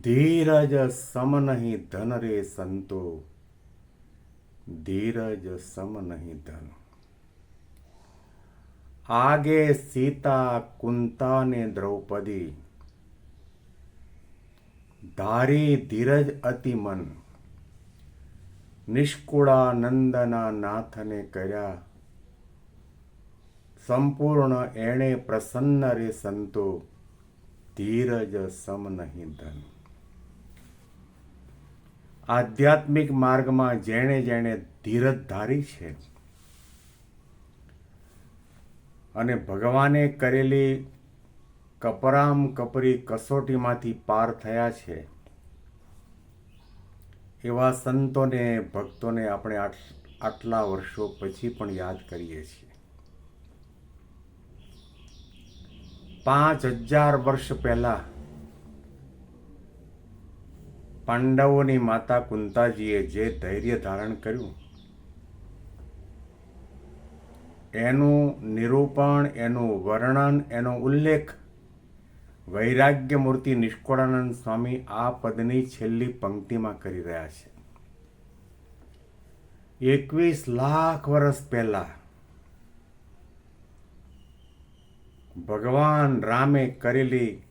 ધીરજ સમ નહીં ધન રે સંતો. ધીરજ સમ નહીં ધન. આગે સીતા કુંતા ને દ્રૌપદી. ધારી ધીરજ અતિ મન. નિષ્કુળાનંદના નાથને કર્યા. સંપૂર્ણ એણે પ્રસન્ન રે સંતો. ધીરજ સમ નહીં ધન. આધ્યાત્મિક માર્ગમાં જેણે જેણે ધીરજ ધારી છે અને ભગવાને કરેલી કપરામ કપરી કસોટીમાંથી પાર થયા છે, એવા સંતોને, ભક્તોને આપણે આટલા વર્ષો પછી પણ યાદ કરીએ છીએ. પાંચ હજાર વર્ષ પહેલા પાંડવોની માતા કુંતાજીએ જે ધૈર્ય ધારણ કર્યું, એનું નિરૂપણ, એનું વર્ણન, એનો ઉલ્લેખ વૈરાગ્ય મૂર્તિ નિષ્કોળાનંદ સ્વામી આ પદની છેલ્લી પંક્તિમાં કરી રહ્યા છે. એકવીસ લાખ વર્ષ પહેલા ભગવાન રામે કરેલી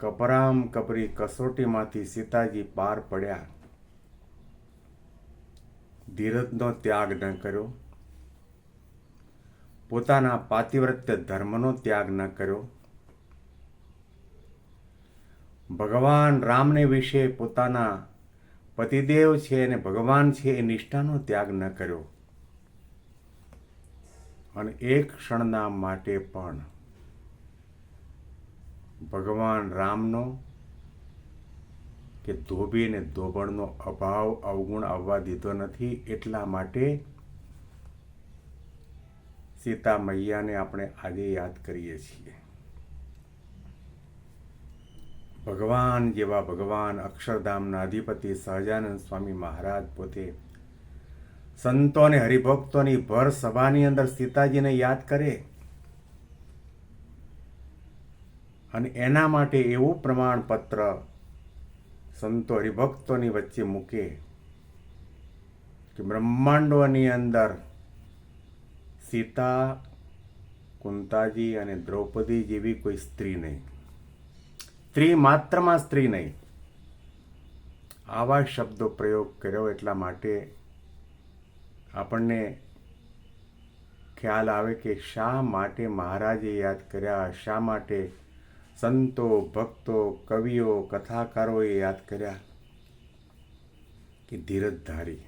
કપરામ કપરી કસોટીમાંથી સીતાજી પાર પડ્યા. ધીરજનો ત્યાગ ન કર્યો. પોતાના પાતિવ્રત્ય ધર્મનો ત્યાગ ન કર્યો. ભગવાન રામને વિશે પોતાના પતિદેવ છે અને ભગવાન છે એ નિષ્ઠાનો ત્યાગ ન કર્યો. અને એક ક્ષણના માટે પણ ભગવાન રામનો કે ધોબી અને ધોબણનો અભાવ અવગુણ આવવા દીધો નથી એટલા માટે સીતા મૈયાને આપણે આજે યાદ કરીએ છીએ. ભગવાન જેવા ભગવાન અક્ષરધામના અધિપતિ સહજાનંદ સ્વામી મહારાજ પોતે સંતો અને હરિભક્તોની ભર સભાની અંદર સીતાજીને યાદ કરે અને એના માટે એવું પ્રમાણપત્ર સંતો હરિભક્તોની વચ્ચે મૂકે કે બ્રહ્માંડોની અંદર સીતા, કુંતાજી અને દ્રૌપદી જેવી કોઈ સ્ત્રી નહીં. સ્ત્રી માત્રમાં સ્ત્રી નહીં. આવા શબ્દો પ્રયોગ કર્યો એટલા માટે આપણને ખ્યાલ આવે કે શા માટે મહારાજે યાદ કર્યા, શા માટે સંતો, ભક્તો, કવિઓ, કથાકારોએ યાદ કર્યા કે ધીરજ ધારી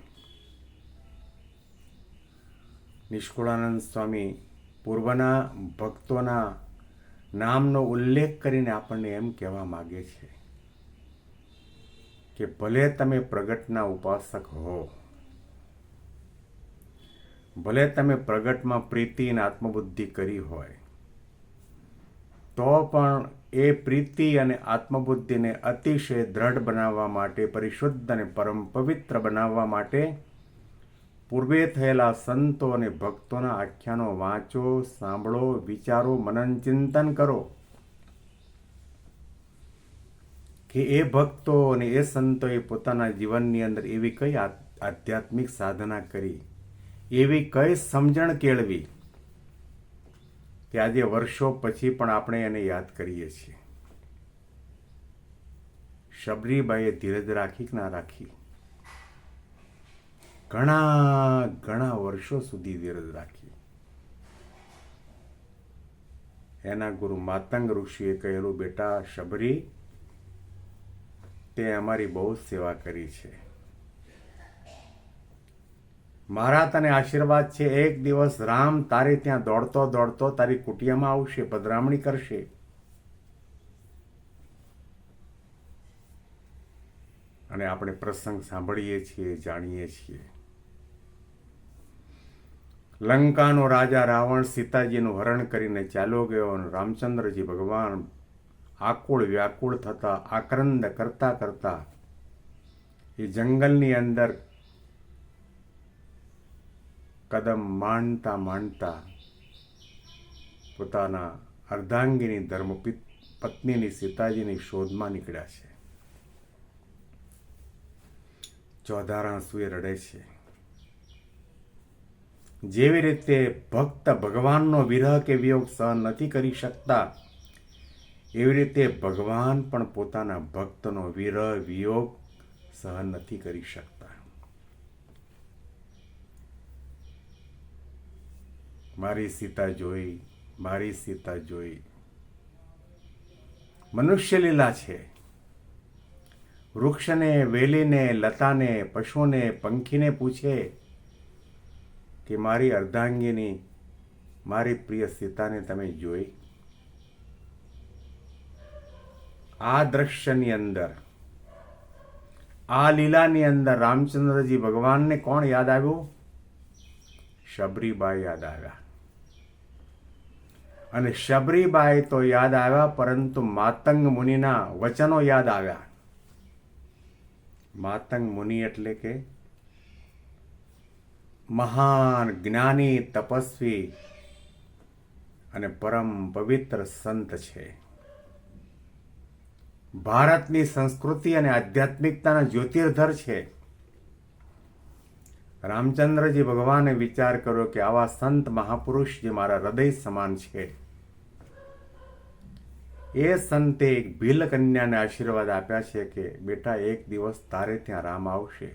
નિષ્કુળાનંદ સ્વામી પૂર્વના ભક્તોના નામનો ઉલ્લેખ કરીને આપણને એમ કહેવા માગે છે કે ભલે તમે પ્રગટના ઉપાસક હો, ભલે તમે પ્રગટમાં પ્રીતિ અને આત્મબુદ્ધિ કરી હોય, તો પણ એ પ્રીતિ અને આત્મબુદ્ધિને અતિશય દ્રઢ બનાવવા માટે, પરિશુદ્ધ અને પરમ પવિત્ર બનાવવા માટે પૂર્વે થયેલા સંતો અને ભક્તોના આખ્યાનો વાંચો, સાંભળો, વિચારો, મનન, ચિંતન કરો. કે એ ભક્તો અને એ સંતોએ પોતાના જીવનની અંદર એવી કઈ આધ્યાત્મિક સાધના કરી, એવી કઈ સમજણ કેળવી કે આજે વર્ષો પછી પણ આપણે એને યાદ કરીએ છીએ. શબરીબાઈએ ધીરજ રાખી કે ના રાખી? ઘણા ઘણા વર્ષો સુધી ધીરજ રાખી. એના ગુરુ માતંગ ઋષિએ કહેલું, બેટા, શબરી, તે અમારી બહુ સેવા કરી છે. મારા તને આશીર્વાદ છે, એક દિવસ રામ તારે ત્યાં દોડતો દોડતો તારી કુટિયામાં આવશે, પધરામણી કરશે. અને આપણે પ્રસંગ સાંભળીએ છીએ, જાણીએ છીએ. લંકાનો રાજા રાવણ સીતાજીનું હરણ કરીને ચાલ્યો ગયો અને રામચંદ્રજી ભગવાન આકુળ વ્યાકુળ થતા, આક્રંદ કરતા કરતા એ જંગલની અંદર કદમ માંડતા માંડતા પોતાના અર્ધાંગીની ધર્મ પત્નીની સીતાજીની શોધમાં નીકળ્યા છે. ચોધારણ સુએ રડે છે. જેવી રીતે ભક્ત ભગવાનનો વિરહ કે વિયોગ સહન નથી કરી શકતા, એવી રીતે ભગવાન પણ પોતાના ભક્તનો વિરહ, વિયોગ સહન નથી કરી શકતા. મારી સીતા જોઈ, મારી સીતા જોઈ. મનુષ્ય લીલા છે. વૃક્ષને, વેલીને, લતાને, પશુને, પંખીને પૂછે કે મારી અર્ધાંગીની, મારી પ્રિય સીતાને તમે જોઈ? આ દ્રશ્યની અંદર, આ લીલાની અંદર રામચંદ્રજી ભગવાનને કોણ યાદ આવ્યું? શબરીબાઈ યાદ આવ્યા. અને શબરીબાઈ તો યાદ આવ્યા, પરંતુ માતંગ મુનિના વચનો યાદ આવ્યા. માતંગ મુનિ એટલે કે મહાન જ્ઞાની, તપસ્વી અને પરમ પવિત્ર સંત છે. ભારતની સંસ્કૃતિ અને આધ્યાત્મિકતાના જ્યોતિર્ધર છે. રામચંદ્રજી ભગવાને વિચાર કર્યો કે આવા સંત મહાપુરુષ જે મારા હૃદય સમાન છે. એ સંતે એક ભીલ કન્યાને આશીર્વાદ આપ્યા છે કે, બેટા, એક દિવસ તારે ત્યાં રામ આવશે.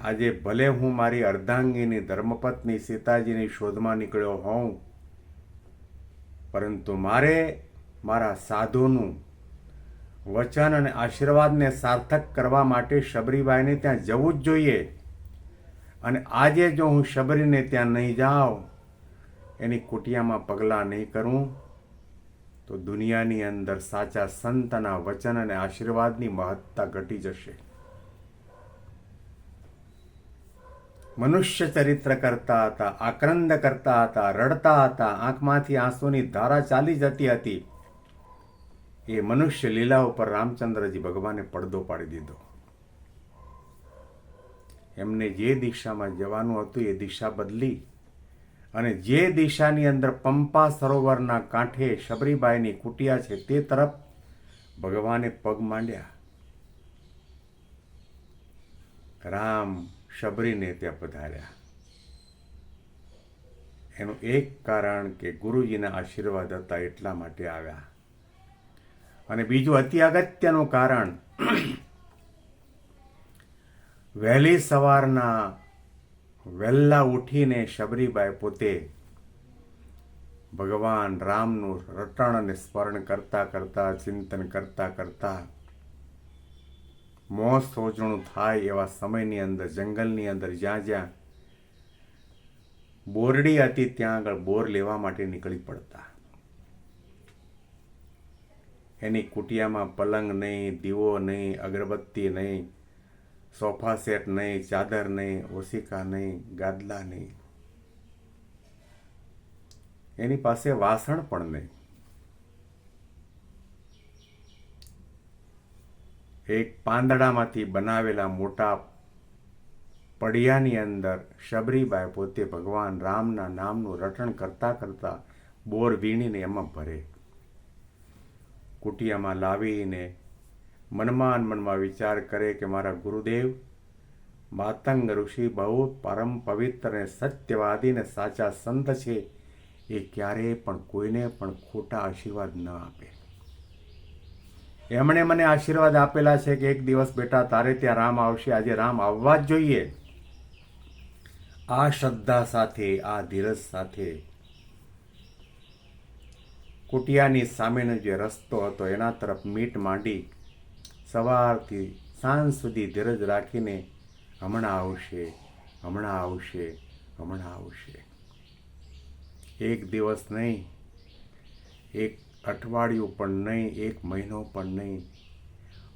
આજે ભલે હું મારી અર્ધાંગીની ધર્મપત્ની સીતાજીની શોધમાં નીકળ્યો હોઉં, પરંતુ મારે મારા સાધુનું વચન અને આશીર્વાદને સાર્થક કરવા માટે શબરીબાઈને ત્યાં જવું જ જોઈએ. અને આજે જો હું શબરીને ત્યાં નહીં જાઉં, એની કુટિયામાં પગલાં નહીં કરું, તો દુનિયાની અંદર સાચા સંતના વચન અને આશીર્વાદની મહત્તા ઘટી જશે. મનુષ્ય ચરિત્ર કરતા હતા, આક્રંદ કરતા હતા, રડતા હતા, આંખમાંથી આંસુની ધારા ચાલી જતી હતી. એ મનુષ્ય લીલા ઉપર રામચંદ્રજી ભગવાને પડદો પાડી દીધો. એમને જે દિશામાં જવાનું હતું એ દિશા બદલી અને જે દિશાની અંદર પંપા સરોવરના કાંઠે શબરીબાઈની કુટિયા છે તે તરફ ભગવાને પગ માંડ્યા. રામ શબરીને ત્યાં પધાર્યા. એનું એક કારણ કે ગુરુજીના આશીર્વાદ હતા એટલા માટે આવ્યા. અને બીજું અતિ અગત્યનું કારણ, વહેલી સવારના વહેલા ઉઠીને શબરીબાઈ પોતે ભગવાન રામનું રટણ અને સ્મરણ કરતા કરતા, ચિંતન કરતા કરતા, મોં સોચણું થાય એવા સમયની અંદર, જંગલની અંદર, જ્યાં જ્યાં બોરડી હતી ત્યાં આગળ બોર લેવા માટે નીકળી પડતા. એની કુટિયામાં પલંગ નહીં, દીવો નહીં, અગરબત્તી નહીં, સોફા સેટ નહીં, ચાદર નહીં, ઓશિકા નહીં, ગાદલા નહીં. એની પાસે વાસણ પણ નહીં. એક પાંદડામાંથી બનાવેલા મોટા પડિયાની અંદર શબરીબાઈ પોતે ભગવાન રામના નામનું રટણ કરતા કરતા બોર વીણીને એમાં ભરે. કુટિયામાં લાવીને મનમાં મનમાં વિચાર કરે કે મારા ગુરુદેવ, માતંગ ઋષિ બહુ પરમ પવિત્ર અને સત્યવાદી ને સાચા સંત છે, એ ક્યારેય પણ કોઈને પણ ખોટા આશીર્વાદ ન આપે. એમણે મને આશીર્વાદ આપેલા છે કે એક દિવસ બેટા તારે ત્યાં રામ આવશે, આજે રામ આવવા જ જોઈએ. આ શ્રદ્ધા સાથે, આ ધીરજ સાથે કુટિયાની સામેનો જે રસ્તો હતો, એના તરફ મીટ માંડી સવારથી સાંજ સુધી ધીરજ રાખીને, હમણાં આવશે હમણાં આવશે હમણાં આવશે. એક દિવસ નહીં, એક અઠવાડિયું પણ નહીં, એક મહિનો પણ નહીં.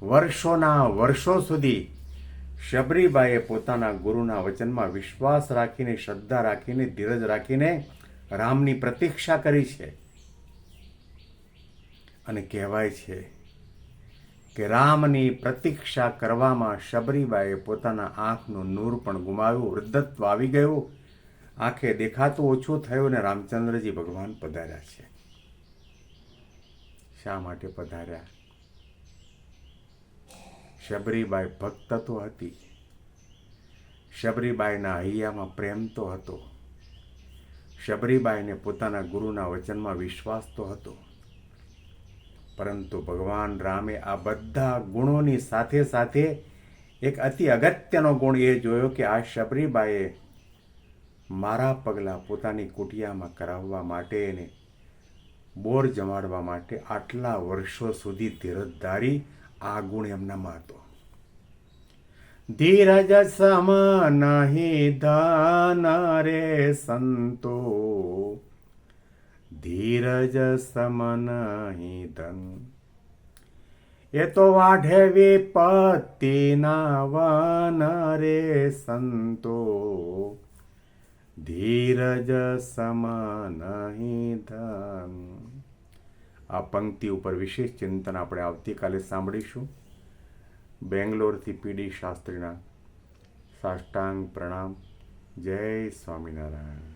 વર્ષોના વર્ષો સુધી શબરીબાઈએ પોતાના ગુરુના વચનમાં વિશ્વાસ રાખીને, શ્રદ્ધા રાખીને, ધીરજ રાખીને રામની પ્રતીક્ષા કરી છે. અને કહેવાય છે કે રામની પ્રતીક્ષા કરવામાં શબરીબાઈએ પોતાના આંખનું નૂર પણ ગુમાવ્યું. વૃદ્ધત્વ આવી ગયું. આંખે દેખાતું ઓછું થયું ને રામચંદ્રજી ભગવાન પધાર્યા છે. શા માટે પધાર્યા? શબરીબાઈ ભક્ત તો હતી. શબરીબાઈના હૈયામાં પ્રેમ તો હતો. શબરીબાઈને પોતાના ગુરુના વચનમાં વિશ્વાસ તો હતો. પરંતુ ભગવાન રામે આ બધા ગુણોની સાથે સાથે એક અતિ અગત્યનો ગુણ એ જોયો કે આ શબરીબાએ મારા પગલાં પોતાની કુટિયામાં કરાવવા માટે એને બોર જમાડવા માટે આટલા વર્ષો સુધી ધીરજ ધારી આ ગુણ એમનામાં હતો ધીરજ સમ નહીં ધન રે સંતો ધીરજ સમ ધન એ તો વાઢે વિપત્તિના વન રે સંતો. ધીરજ સમ ધન આ પંક્તિ ઉપર વિશેષ ચિંતન આપણે આવતીકાલે સાંભળીશું. બેંગ્લોરથી પીડી શાસ્ત્રીના સાષ્ટાંગ પ્રણામ. જય સ્વામિનારાયણ.